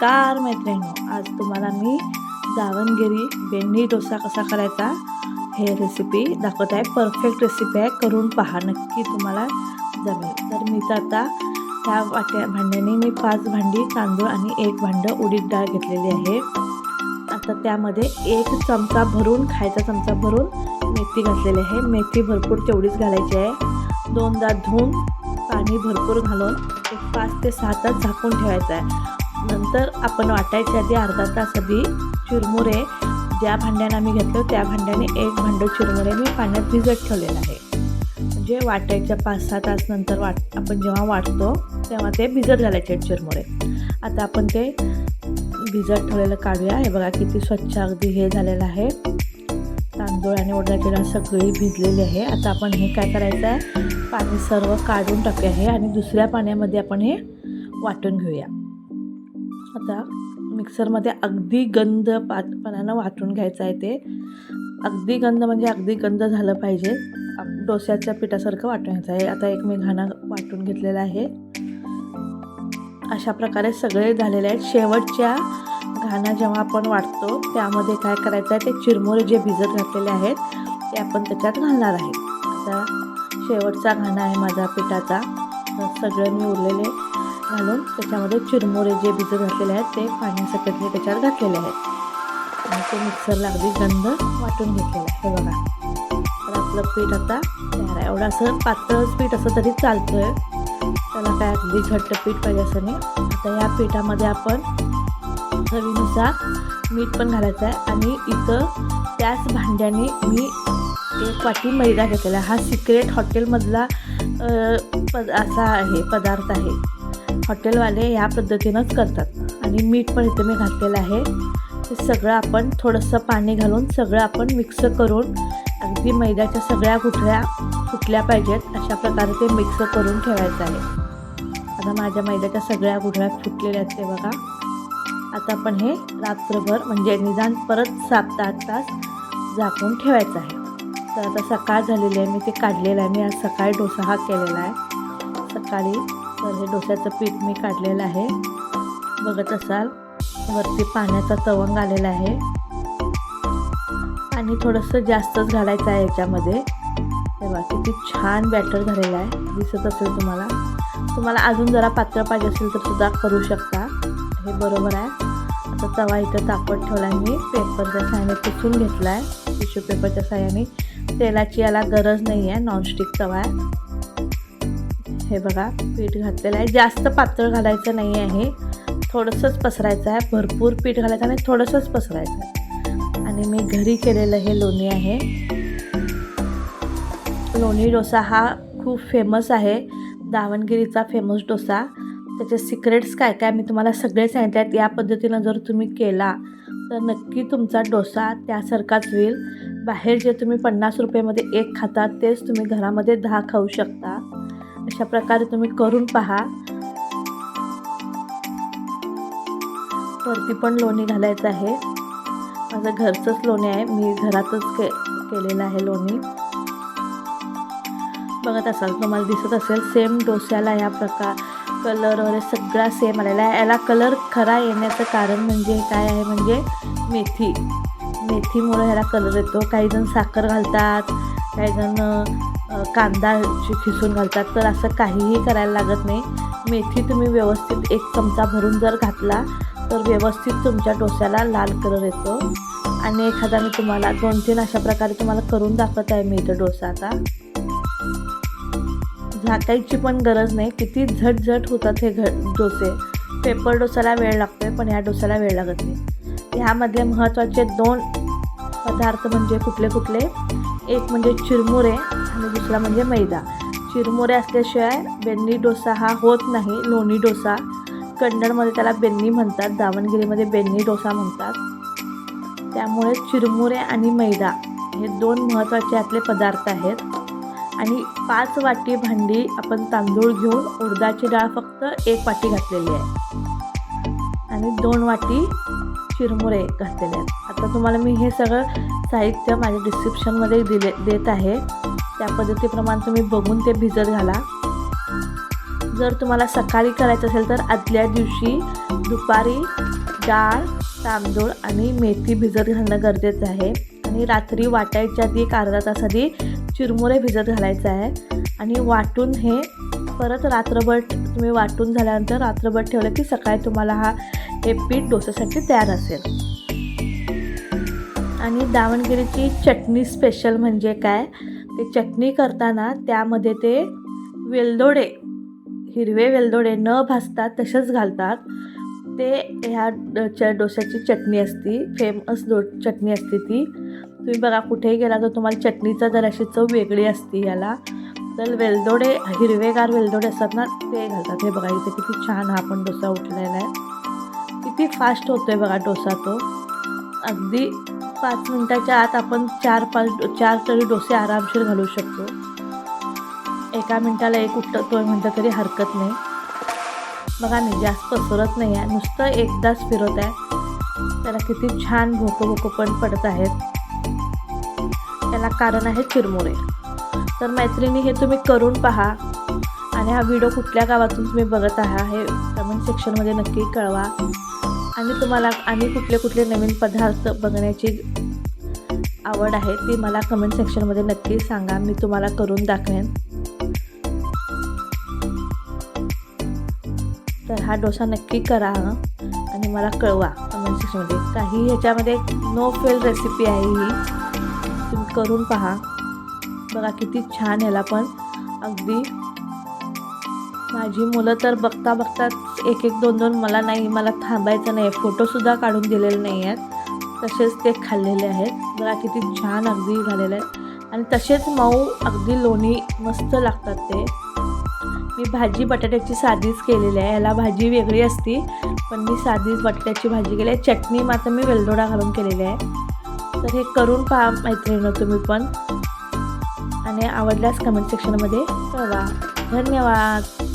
नमस्कार मैत्रिणी आज तुम्हाला मी दावणगिरी बेंडी डोसा कसा करायचा हे रेसिपी दाखवत आहे परफेक्ट रेसिपी आहे. करून पहा. नक्की तुम्हाला जमेल. तर मी तर आता त्या वाट्या भांड्याने मी पाच भांडी तांदूळ आणि एक भांडं उडीद डाळ घेतलेली आहे. आता त्यामध्ये एक चमचा भरून खायचा चमचा भरून मेथी घातलेली आहे. मेथी भरपूर तेवढीच घालायची आहे. दोनदा धुवून पाणी भरपूर घालून एक पाच ते सहा तास झाकून ठेवायचं आहे. नंतर आपण वाटायच्या आधी अर्धा तास आधी चुरमुरे ज्या भांड्यानं आम्ही घेतलं त्या भांड्याने एक भांडं चुरमुरे मी पाण्यात भिजत ठेवलेलं आहे. म्हणजे वाटायच्या पाच सहा तास नंतर वाट आपण जेव्हा वाटतो तेव्हा ते भिजत घालायचे चुरमुरे. आता आपण ते भिजत ठेवलेलं काढूया. हे बघा किती स्वच्छ अगदी हे झालेलं आहे. तांदूळ आणि उडदाची सगळी भिजलेली आहे. आता आपण हे काय करायचं आहे? पाणी सर्व काढून टाकूया हे आणि दुसऱ्या पाण्यामध्ये आपण हे वाटून घेऊया. आता मिक्सरमध्ये अगदी गंध पातपणानं वाटून घ्यायचं आहे ते. अगदी गंध म्हणजे अगदी गंध झालं पाहिजे. डोस्याच्या पिठासारखं वाटून घ्यायचं आहे. आता एक मी घाणा वाटून घेतलेला आहे. अशा प्रकारे सगळे झालेले आहेत. शेवटच्या घाणा जेव्हा आपण वाटतो त्यामध्ये काय करायचं आहे? ते चिरमुरे जे भिजत घातलेले आहेत ते आपण त्याच्यात घालणार आहे. आता शेवटचा घाणा आहे माझा पिठाचा. तर सगळं मी उरलेले घालून त्याच्यामध्ये चिरमुरे जे भिजत घातलेले आहेत ते पाण्यासकट मी त्याच्यात घातलेले आहेत. आणि ते मिक्सरला अगदी गंध वाटून घेतलेला आहे. हे बघा. तर आपलं पीठ आता तयार आहे. एवढं असं पातळच पीठ असं तरी चालतं आहे त्याला काय अगदी घट्ट पीठ पाहिजे असं नाही. आता या पिठामध्ये आपण चवीनुसार मीठ पण घालायचं आहे. आणि इथं त्याच भांड्याने मी एक वाटी मैदा घेतलेला आहे. हा सिक्रेट हॉटेलमधला पद असा आहे पदार्थ आहे. हॉटेलवाले या पद्धतीनंच करतात. आणि मीठ पण इथे मी घातलेलं आहे. ते सगळं आपण थोडंसं पाणी घालून सगळं आपण मिक्स करून अगदी मैद्याच्या सगळ्या गुठळ्या फुटल्या पाहिजेत अशा प्रकारे ते मिक्स करून ठेवायचं आहे. आता माझ्या मैद्याच्या सगळ्या गुठळ्या फुटलेल्या आहेत ते बघा. आता आपण हे रात्रभर म्हणजे निदान परत सात ते आठ तास झाकून ठेवायचं आहे. तर आता सकाळ झालेली आहे मी ते काढलेलं आहे. मी आज सकाळी डोसा हा केलेला आहे. सकाळी तर हे डोस्याचं पीठ मी काढलेलं आहे. बघत असाल वरती पाण्याचा तवंग आलेला आहे. आणि थोडंसं जास्तच घालायचं आहे याच्यामध्ये. तेव्हा किती छान बॅटर झालेलं आहे. दिसत असेल तुम्हाला. तुम्हाला अजून जरा पातळ पाहिजे असेल तर सुद्धा करू शकता. हे बरोबर आहे. आता तवा इथं तापत ठेवला आहे मी. पेपरच्या साह्याने पुसून घेतला आहे टिश्यू पेपरच्या साह्याने तेलाची याला गरज नाही आहे नॉनस्टिक तवा आहे. हे बघा पीठ घातलेलं आहे. जास्त पातळ घालायचं नाही आहे. थोडंसंच पसरायचं आहे. भरपूर पीठ घालायचं आणि थोडंसंच पसरायचं आहे. आणि मी घरी केलेलं हे लोणी आहे. लोणी डोसा हा खूप फेमस आहे. दावणगिरीचा फेमस डोसा. त्याचे सिक्रेट्स काय काय मी तुम्हाला सगळे सांगितले आहेत. या पद्धतीनं जर तुम्ही केला तर नक्की तुमचा डोसा त्यासारखाच होईल. बाहेर जे तुम्ही पन्नास रुपयेमध्ये एक खाता तेच तुम्ही घरामध्ये दहा खाऊ शकता. अशा प्रकारे तुम्ही करून पहा. वरती पण लोणी घालायचं आहे. माझं घरचंच लोणी आहे. मी घरातच के केलेलं आहे लोणी. बघत असाल तुम्हाला दिसत असेल सेम डोस्याला या प्रकार कलर वगैरे सगळा सेम आलेला आहे. याला कलर खरा येण्याचं कारण म्हणजे काय आहे म्हणजे मेथी. मेथीमुळे ह्याला कलर येतो. काही जण साखर घालतात काही जण कांदा खिसून घालतात तर असं काहीही करायला लागत नाही. मेथी तुम्ही व्यवस्थित एक चमचा भरून जर घातला तर व्यवस्थित तुमच्या डोस्याला लाल कलर येतो. आणि एखादा मी तुम्हाला दोन तीन अशा प्रकारे तुम्हाला करून दाखवत आहे मी इथं डोसा आता. झाकायची पण गरज नाही. किती झटझट होतात हे घ डोसे. पेपर डोसाला वेळ लागतो आहे पण ह्या डोसाला वेळ लागत नाही. ह्यामधले महत्त्वाचे दोन पदार्थ म्हणजे कुठले कुठले? एक म्हणजे चिरमुरे आणि दुसरा म्हणजे मैदा. चिरमुरे असल्याशिवाय बेन्नी डोसा हा होत नाही लोणी डोसा. कन्नडमध्ये त्याला बेन्नी म्हणतात दावणगिरीमध्ये बेन्नी डोसा म्हणतात. त्यामुळे चिरमुरे आणि मैदा हे दोन महत्त्वाचे आपले पदार्थ आहेत. आणि पाच वाटी भांडी आपण तांदूळ घेऊन उडदाची डाळ फक्त एक वाटी घातलेली आहे. आणि दोन वाटी चिरमुरे घातलेले आहेत. आता तुम्हाला मी हे सगळं साहित्य माझ्या डिस्क्रिप्शनमध्ये दिले देत आहे. त्या पद्धतीप्रमाणे तुम्ही बघून ते भिजत घाला. जर तुम्हाला सकाळी करायचं असेल तर आदल्या दिवशी दुपारी डाळ तांदूळ आणि मेथी भिजत घालणं गरजेचं आहे. आणि रात्री वाटायच्या आधी एक अर्धा तास आधी चिरमुरे भिजत घालायचं आहे. आणि वाटून हे परत रात्रभर तुम्ही वाटून झाल्यानंतर रात्रभर ठेवलं की सकाळी तुम्हाला हा हे पीठ डोसासाठी तयार असेल. आणि दावणगिरीची चटणी स्पेशल म्हणजे काय? ते चटणी करताना त्यामध्ये ते वेलदोडे हिरवे वेलदोडे न भासतात तसेच घालतात. ते ह्या ड- च चटणी असती फेमस डो चटणी असते ती. तुम्ही बघा कुठेही गेला तर तुम्हाला चटणीचा जर अशी चव वेगळी असते याला तर वेलदोडे हिरवेगार वेलदोडे असतात ना ते घालतात. हे बघा इथे किती छान हा पण डोसा उठलेला आहे. किती फास्ट होतो आहे बघा डोसा तो. अगदी पाच मिनटाच्या आत आपण चार पाच चार तरी डोसे आरामशीर घालू शकतो. एका मिनटाला एक उठतोय म्हणतं तरी हरकत नाही. बघा नाही जास्त पसरत नाही आहे. नुसतं एकदाच फिरत आहे. त्याला किती छान भोकं भोकं पण पडत आहेत. त्याला कारण आहे चिरमुरे. तर मैत्रिणी हे तुम्ही करून पहा. आणि हा व्हिडिओ कुठल्या गावातून तुम्ही बघत आहात हे कमेंट सेक्शनमध्ये नक्की कळवा. आणि तुम्हाला आणि कुठले कुठले नवीन पदार्थ बघण्याची आवड आहे ती मला कमेंट सेक्शनमध्ये नक्की सांगा. मी तुम्हाला करून दाखवेन. तर हा डोसा नक्की करा आणि मला कळवा कमेंट सेक्शनमध्ये काही ह्याच्यामध्ये नो फेल रेसिपी आहे ही. तुम्ही करून पहा. बघा किती छान ह्याला पण. अगदी माझी मुलं तर बघता बघताच एक एक दोन दोन मला नाही मला थांबायचं नाही. आहे फोटोसुद्धा काढून दिलेले नाही आहेत. तसेच ते खाल्लेले आहेत. बघा किती छान अगदी झालेलं आहे. आणि तसेच मऊ अगदी लोणी मस्त लागतात ते. मी भाजी बटाट्याची साधीच केलेली आहे. याला भाजी वेगळी असती पण मी साधीच बटाट्याची भाजी केली आहे. चटणी मात्र मी वेलदोडा घालून केलेली आहे. तर हे करून पहा मैत्रिणी तुम्ही पण. आणि आवडल्यास कमेंट सेक्शनमध्ये कळवा. धन्यवाद.